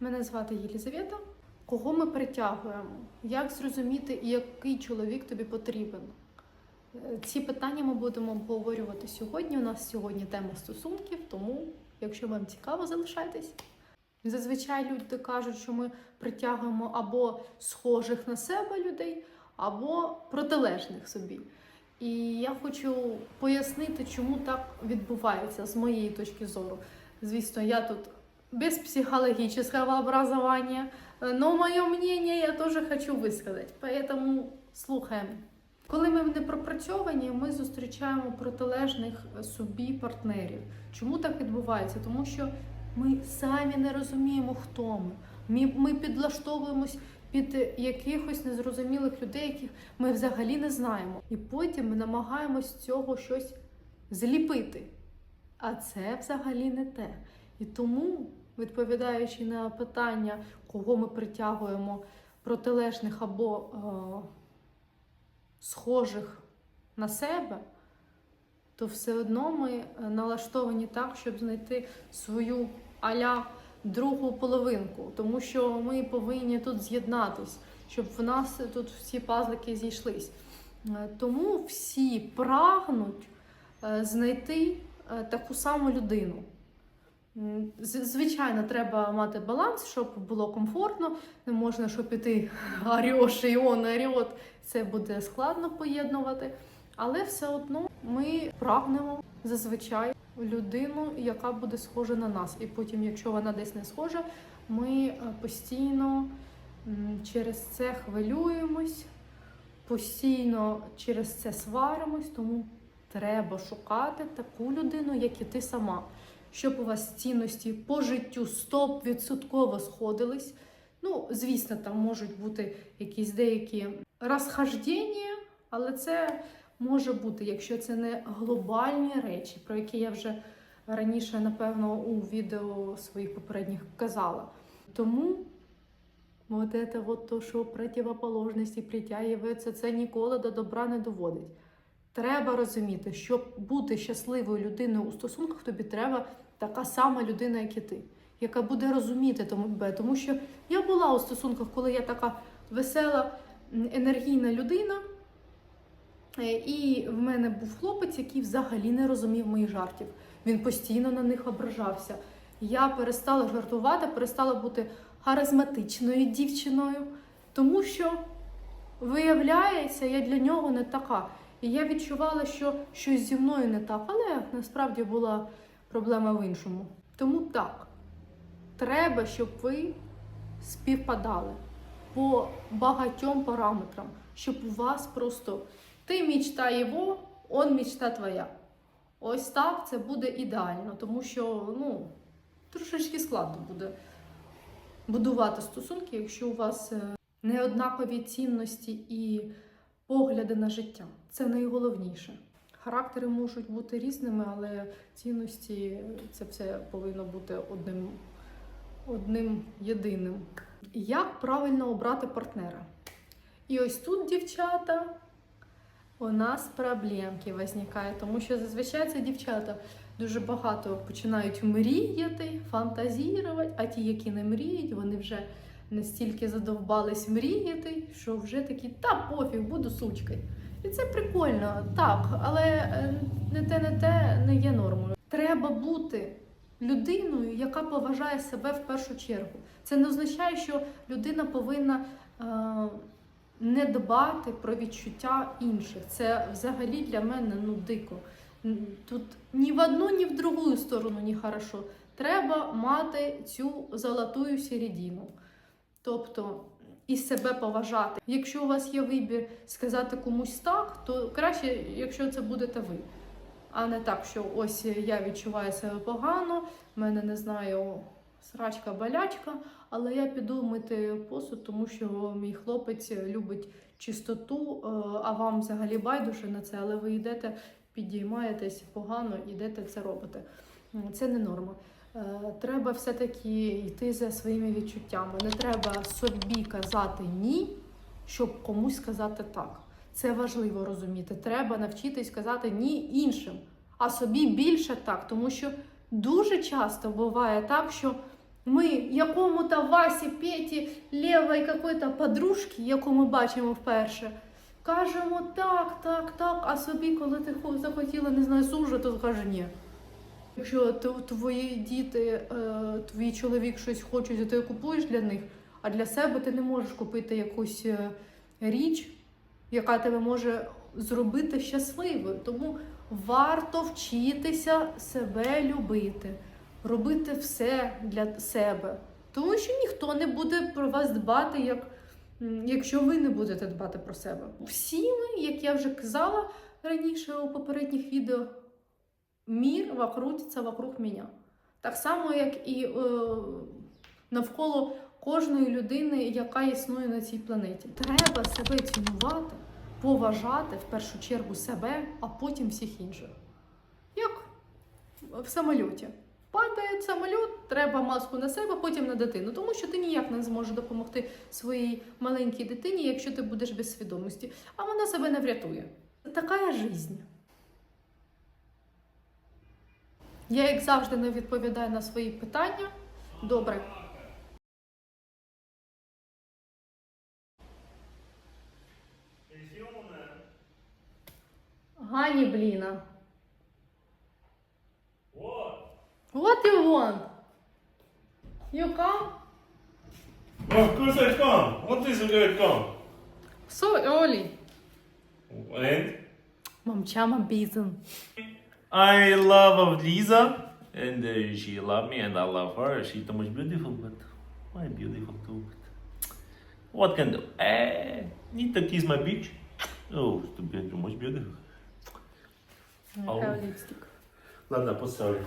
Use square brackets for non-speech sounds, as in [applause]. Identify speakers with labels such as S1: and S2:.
S1: Мене звати Єлізавета. Кого ми притягуємо? Як зрозуміти, який чоловік тобі потрібен? Е, Ці питання ми будемо обговорювати сьогодні. У нас сьогодні тема стосунків, тому, якщо вам цікаво, залишайтесь. Зазвичай люди кажуть, що ми притягуємо або схожих на себе людей, або протилежних собі. І я хочу пояснити, чому так відбувається з моєї точки зору. Звісно, я тут без психологического образования, но мое мнение я тоже хочу висказати, поэтому слухаємо. Коли ми не пропрацьовані, ми зустрічаємо протилежних собі партнерів. Чому так відбувається? Тому що ми самі не розуміємо, хто ми. Ми, ми підлаштовуємось під якихось незрозумілих людей, яких ми взагалі не знаємо. І потім ми намагаємось цього щось зліпити. А це взагалі не те. І тому, відповідаючи на питання, кого ми притягуємо протилежних або е, схожих на себе, то все одно ми е, налаштовані так, щоб знайти свою аля другу половинку, тому що ми повинні тут з'єднатись, щоб в нас тут всі пазлики зійшлись. Е, Тому всі прагнуть е, знайти таку саму людину. Звичайно, треба мати баланс, щоб було комфортно. Не можна, щоб іти [laughs] орєш і он орєт. Це буде складно поєднувати. Але все одно ми прагнемо зазвичай людину, яка буде схожа на нас. І потім, якщо вона десь не схожа, ми е, постійно через це хвилюємось, постійно через це сваримось, тому треба шукати таку людину, як і ти сама, щоб у вас цінності по життю 100% сходились. Ну, звісно, там можуть бути якісь деякі розхождення, але це може бути, якщо це не глобальні речі, про які я вже раніше, напевно, у відео своїх попередніх казала. Тому от це от то, що противоположності притягується, це ніколи до добра не доводить. Треба розуміти, щоб бути щасливою людиною у стосунках, тобі треба така сама людина, як і ти, яка буде розуміти тебе. Тому що я була у стосунках, коли я така весела, енергійна людина. Е, І в мене був хлопець, який взагалі не розумів моїх жартів. Він постійно на них ображався. Я перестала жартувати, перестала бути харизматичною дівчиною, тому що, виявляється, я для нього не така. І я відчувала, що щось зі мною не так, але насправді була проблема в іншому. Тому так, треба, щоб ви співпадали по багатьом параметрам, щоб у вас просто ти мічта його, он мічта твоя. Ось так це буде ідеально, тому що ну, трошечки складно буде будувати стосунки, якщо у вас е, неоднакові цінності і погляди на життя. Це найголовніше. Характери можуть бути різними, але цінності це все повинно бути одним, одним єдиним. Як правильно обрати партнера? І ось тут, дівчата, у нас проблемки виникають, тому що зазвичай це дівчата дуже багато починають мріяти, фантазірувати, а ті, які не мріють, вони вже настільки задовбались мріяти, що вже такі, та пофіг, буду сучкою. І це прикольно, так, але е, не те, не те не є нормою. Треба бути людиною, яка поважає себе в першу чергу. Це не означає, що людина повинна. Е, не дбати про відчуття інших. Це взагалі для мене ну дико. Тут ні в одну, ні в другу сторону не хорошо. Треба мати цю золотую середину. Тобто і себе поважати. Якщо у вас є вибір сказати комусь так, то краще, якщо це будете ви. А не так, що ось я відчуваю себе погано, в мене не знаю срачка болячка, але я піду мити посуд, тому що мій хлопець любить чистоту, е, а вам взагалі байдуже на це, але ви йдете, підіймаєтесь погано, йдете це робите. Це не норма. Е, Треба все-таки йти за своїми відчуттями. Не треба собі казати ні, щоб комусь сказати так. Це важливо розуміти. Треба навчитись казати ні іншим, а собі більше так, тому що дуже часто буває так, що ми якому-то Васі, Петі, лівої какої-то подружки, яку ми бачимо вперше, кажемо так, так, так, а собі, коли ти захотіла, не знаю, сужу, то каже ні. Якщо т- твої діти, е, твій чоловік щось хочуть, то ти купуєш для них, а для себе ти не можеш купити якусь е, річ, яка тебе може зробити щасливою. Тому варто вчитися себе любити, робити все для себе. Тому що ніхто не буде про вас дбати, як, якщо ви не будете дбати про себе. Всі ми, як я вже казала раніше у попередніх відео, мір крутиться вокруг мене. Так само, як і е, навколо кожної людини, яка існує на цій планеті. Треба себе цінувати, поважати в першу чергу себе, а потім всіх інших. Як в самольоті. Падає самоліт, треба маску на себе, потім на дитину. Тому що ти ніяк не зможеш допомогти своїй маленькій дитині, якщо ти будеш без свідомості, а вона себе не врятує. Така жизнь. Я, як завжди, не відповідаю на свої питання. Добре. Гані, бліна. What you want? You come?
S2: Of course I come. What is it come?
S1: So early.
S2: And
S1: Мамчама бізен.
S2: I love of Lisa, and uh, she love me, and I love her. She's the most beautiful, but why beautiful too? But what can do? Eh, need to kiss my bitch. Oh, too beautiful, most beautiful.
S1: Яка ліпстик.
S2: Ладно, поставлю.